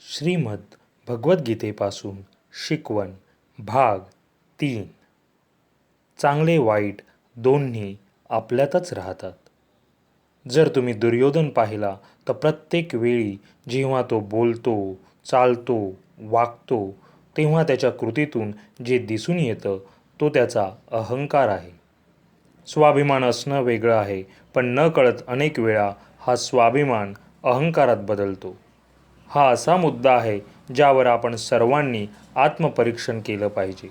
श्रीमद भगवद्गीतेपासून शिकवण भाग तीन. चांगले वाईट दोन्ही आपल्यातच राहतात. जर तुम्ही दुर्योधन पाहिला तर प्रत्येक वेळी जेव्हा तो बोलतो चालतो वागतो तेव्हा त्याच्या कृतीतून जे दिसून येतं तो त्याचा अहंकार आहे. स्वाभिमान असणं वेगळं आहे पण न कळत अनेक वेळा हा स्वाभिमान अहंकारात बदलतो. हा असा मुद्दा आहे ज्यावर आपण सर्वांनी आत्मपरीक्षण केलं पाहिजे.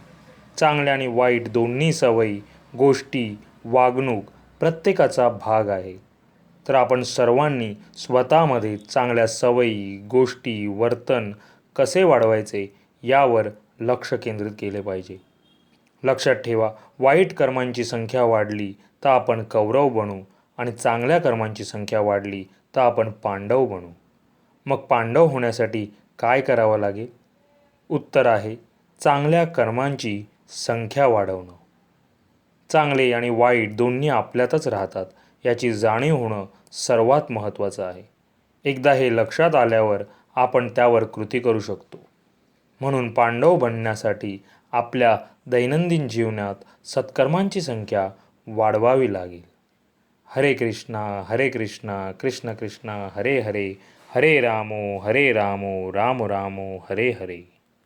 चांगल्या आणि वाईट दोन्ही सवयी गोष्टी वागणूक प्रत्येकाचा भाग आहे. तर आपण सर्वांनी स्वतःमध्ये चांगल्या सवयी गोष्टी वर्तन कसे वाढवायचे यावर लक्ष केंद्रित केले पाहिजे. लक्षात ठेवा वाईट कर्मांची संख्या वाढली तर आपण कौरव बनू आणि चांगल्या कर्मांची संख्या वाढली तर आपण पांडव बनू. मग पांडव होण्यासाठी काय करावं लागेल? उत्तर आहे चांगल्या कर्मांची संख्या वाढवणं. चांगले आणि वाईट दोन्ही आपल्यातच राहतात याची जाणीव होणं सर्वात महत्त्वाचं आहे. एकदा हे लक्षात आल्यावर आपण त्यावर कृती करू शकतो. म्हणून पांडव बनण्यासाठी आपल्या दैनंदिन जीवनात सत्कर्मांची संख्या वाढवावी लागेल. हरे कृष्णा हरे कृष्णा कृष्ण कृष्णा हरे हरे हरे रामो हरे रामो राम रामो हरे हरे